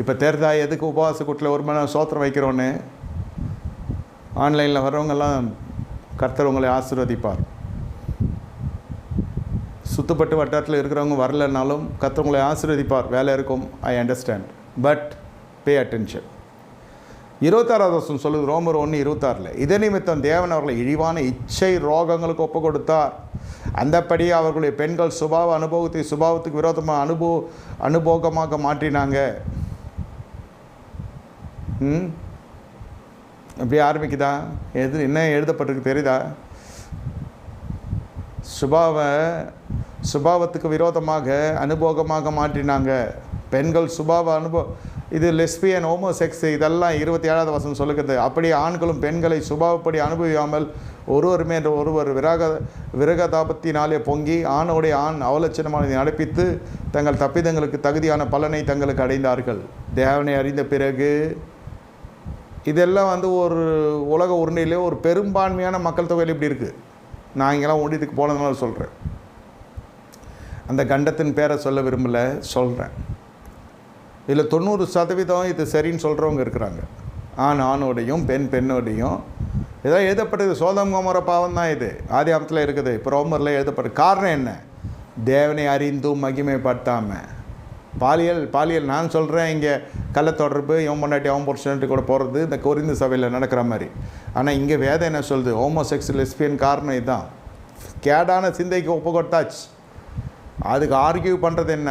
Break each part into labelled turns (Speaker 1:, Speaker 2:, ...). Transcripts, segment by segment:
Speaker 1: இப்போ தெரிதா எதுக்கு உபவாச கூட்டில் ஒரு மணி நேரம் சோத்திரம் வைக்கிறோன்னு? ஆன்லைனில் வர்றவங்கெல்லாம் கர்த்தர் உங்களை ஆசீர்வதிப்பார். சுத்தப்பட்டு வட்டாரத்தில் இருக்கிறவங்க வரலனாலும் கர்த்தர் உங்களை ஆசீர்வதிப்பார். வேலை இருக்கும் I understand but pay attention இருபத்தாறாவது வருஷம் சொல்லுது ரோமர் ஒன்று இருபத்தாறில் இதே நிமித்தம் தேவன் அவர்களை இழிவான இச்சை ரோகங்களுக்கு ஒப்பு கொடுத்தார் அந்தப்படி அவர்களுடைய பெண்கள் சுபாவ அனுபவத்தை சுபாவத்துக்கு விரோதமாக அனுபவ அனுபோகமாக மாற்றினாங்க. ம்? ஆரம்பிக்குதா? எது என்ன எழுதப்பட்டிருக்கு தெரியுதா? சுபாவ சுபாவத்துக்கு விரோதமாக அனுபோகமாக மாற்றினாங்க. பெண்கள் சுபாவ அனுபவ இது லெஸ்பியன் ஹோமோசெக்ஸ் இதெல்லாம் இருபத்தி ஏழாவது வசனம் சொல்லுகிறது. அப்படி ஆண்களும் பெண்களை சுபாவப்படி அனுபவியாமல் ஒருவருமே என்ற ஒருவர் விராக விரகதாபத்தினாலே பொங்கி ஆணோடைய ஆண் அவலட்சணமானதை நடப்பித்து தங்கள் தப்பிதங்களுக்கு தகுதியான பலனை தங்களுக்கு அடைந்தார்கள். தேவனை அறிந்த பிறகு இதெல்லாம் வந்து ஒரு உலக உருண்டையிலே ஒரு பெரும்பான்மையான மக்கள் தொகையில் இப்படி இருக்குது நான் இங்கெல்லாம் ஒண்டியதுக்கு போனதுனால சொல்கிறேன் அந்த கண்டத்தின் பேரை சொல்ல விரும்பலை சொல்கிறேன் இதில் தொண்ணூறு சதவீதம் இது சரின்னு சொல்கிறவங்க இருக்கிறாங்க. ஆண் ஆணோடையும் பெண் பெண்ணோடையும். ஏதோ எழுதப்பட்டது சோதம் கோமர பாவம் தான் இது. ஆதி ஆமத்தில் இருக்குது. இப்போ ரோமரில் எழுதப்பட்டது காரணம் என்ன? தேவனை அறிந்தும் மகிமைப்படுத்தாமல் பாலியல் பாலியல் நான் சொல்கிறேன் இங்கே கள்ள தொடர்பு இவன் பொண்டாட்டி அவன் புருஷன்ட்டு கூட போகிறது இந்த கொரிந்து சபையில் நடக்கிற மாதிரி. ஆனால் இங்கே வேதம் என்ன சொல்லுது? ஹோமோசெக்ஸ் லெஸ்பியன் காரணம் இதுதான். கேடான சிந்தைக்கு ஒப்பு கொடுத்தாச்சு. அதுக்கு ஆர்கியூ பண்ணுறது என்ன?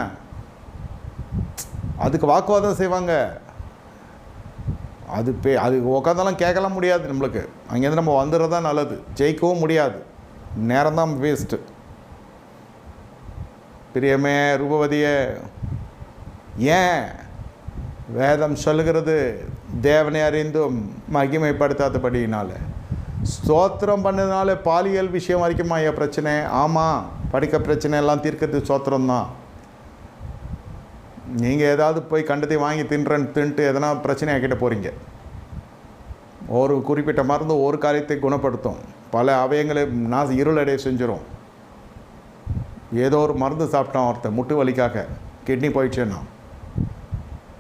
Speaker 1: அதுக்கு வாக்குவாதம் செய்வாங்க. அது பே அது உட்காந்தாலும் கேட்கலாம் முடியாது நம்மளுக்கு. அங்கேருந்து நம்ம வந்துடுறது தான் நல்லது. ஜெயிக்கவும் முடியாது. நேரம் தான் வேஸ்ட்டு பிரியமே ரூபவதியே ஏன்? வேதம் சொல்லுகிறது தேவனை அறிந்தும் மகிமைப்படுத்தாதபடியினால். ஸ்தோத்திரம் பண்ணதுனால பாலியல் விஷயம் வரைக்குமா ஐயா பிரச்சனை? ஆமாம் படிக்க பிரச்சனை எல்லாம் தீர்க்கிறது ஸ்தோத்திரம் தான் நீங்கள் ஏதாவது போய் கண்டதை வாங்கி தின்றன்னு தின்ட்டு எதனா பிரச்சனை ஆக்கிட்ட போகிறீங்க ஒரு குறிப்பிட்ட மருந்து ஒரு காரியத்தை குணப்படுத்தும். பல அவயங்களை நான் இருளடைய செஞ்சிடும் ஏதோ ஒரு மருந்து சாப்பிட்டான் ஒருத்தன் முட்டு வலிக்காக. கிட்னி போயிடுச்சேன்னா.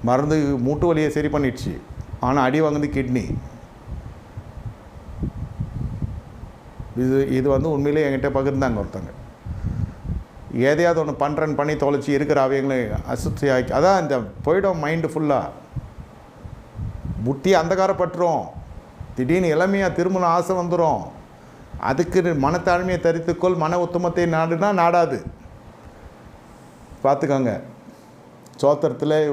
Speaker 1: மருந்து மூட்டு வலியை சரி பண்ணிடுச்சு. ஆனால் அடி வாங்குது கிட்னி இது இது வந்து உண்மையிலே என்கிட்ட பகிர்ந்தாங்க ஒருத்தங்க. எதையாவது ஒன்று பண்ணுறேன்னு பண்ணி தொலைச்சி இருக்கிற அவங்களே அசுத்தி ஆக்கி அதான் இந்த போயிடும் மைண்டு ஃபுல்லாக புத்தி அந்தகாரப்பட்டுரும். திடீர்னு இளமையாக திருமணம் ஆசை வந்துடும் அதுக்கு மனத்தாழ்மையை தரித்துக்கொள் மன உத்தமத்தை நாடுனா நாடாது. பார்த்துக்கோங்க. சோத்திரத்தில்